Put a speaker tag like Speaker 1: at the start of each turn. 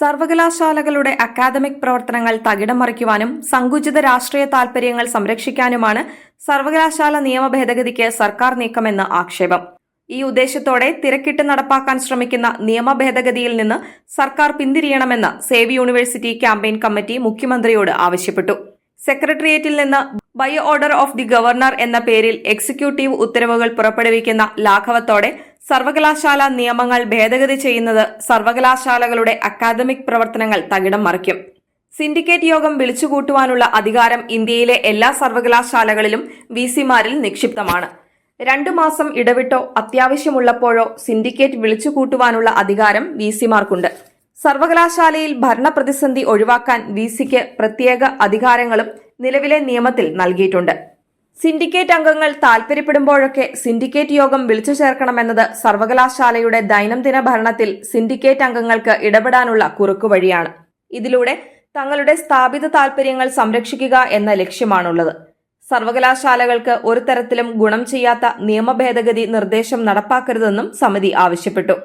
Speaker 1: സർവകലാശാലകളുടെ അക്കാദമിക് പ്രവർത്തനങ്ങൾ തകിടം മറിക്കുവാനും സങ്കുചിത രാഷ്ട്രീയ താൽപര്യങ്ങൾ സംരക്ഷിക്കാനുമാണ് സർവകലാശാല നിയമ ഭേദഗതിക്ക് സർക്കാർ നീക്കമെന്ന് ആക്ഷേപം. ഈ ഉദ്ദേശത്തോടെ തിരക്കിട്ട് നടപ്പാക്കാൻ ശ്രമിക്കുന്ന നിയമ ഭേദഗതിയിൽ നിന്ന് സർക്കാർ പിന്തിരിയണമെന്ന് സേവ് യൂണിവേഴ്സിറ്റി ക്യാമ്പയിൻ കമ്മിറ്റി മുഖ്യമന്ത്രിയോട് ആവശ്യപ്പെട്ടു. സെക്രട്ടേറിയറ്റിൽ നിന്ന് by order of the governor എന്ന പേരിൽ എക്സിക്യൂട്ടീവ് ഉത്തരവുകൾ പുറപ്പെടുവിക്കുന്ന ലാഘവത്തോടെ സർവകലാശാല നിയമങ്ങൾ ഭേദഗതി ചെയ്യുന്നത് സർവകലാശാലകളുടെ അക്കാദമിക് പ്രവർത്തനങ്ങൾ തകിടം മറിക്കും. സിൻഡിക്കേറ്റ് യോഗം വിളിച്ചുകൂട്ടുവാനുള്ള അധികാരം ഇന്ത്യയിലെ എല്ലാ സർവകലാശാലകളിലും വി സിമാരിൽ നിക്ഷിപ്തമാണ്. രണ്ടു മാസം ഇടവിട്ടോ അത്യാവശ്യമുള്ളപ്പോഴോ സിൻഡിക്കേറ്റ് വിളിച്ചുകൂട്ടുവാനുള്ള അധികാരം വി സിമാർക്കുണ്ട്. സർവകലാശാലയിൽ ഭരണപ്രതിസന്ധി ഒഴിവാക്കാൻ വി സിക്ക് പ്രത്യേക അധികാരങ്ങളും നിലവിലെ നിയമത്തിൽ നൽകിയിട്ടുണ്ട്. സിൻഡിക്കേറ്റ് അംഗങ്ങൾ താൽപര്യപ്പെടുമ്പോഴൊക്കെ സിൻഡിക്കേറ്റ് യോഗം വിളിച്ചു ചേർക്കണമെന്നത് സർവകലാശാലയുടെ ദൈനംദിന ഭരണത്തിൽ സിൻഡിക്കേറ്റ് അംഗങ്ങൾക്ക് ഇടപെടാനുള്ള കുറുക്കുവഴിയാണ് ഇതിലൂടെ തങ്ങളുടെ സ്ഥാപിത താൽപര്യങ്ങൾ സംരക്ഷിക്കുക എന്ന ലക്ഷ്യമാണുള്ളത്. സർവകലാശാലകൾക്ക് ഒരു തരത്തിലും ഗുണം ചെയ്യാത്ത നിയമഭേദഗതി നിർദ്ദേശം നടപ്പാക്കരുതെന്നും സമിതി ആവശ്യപ്പെട്ടു.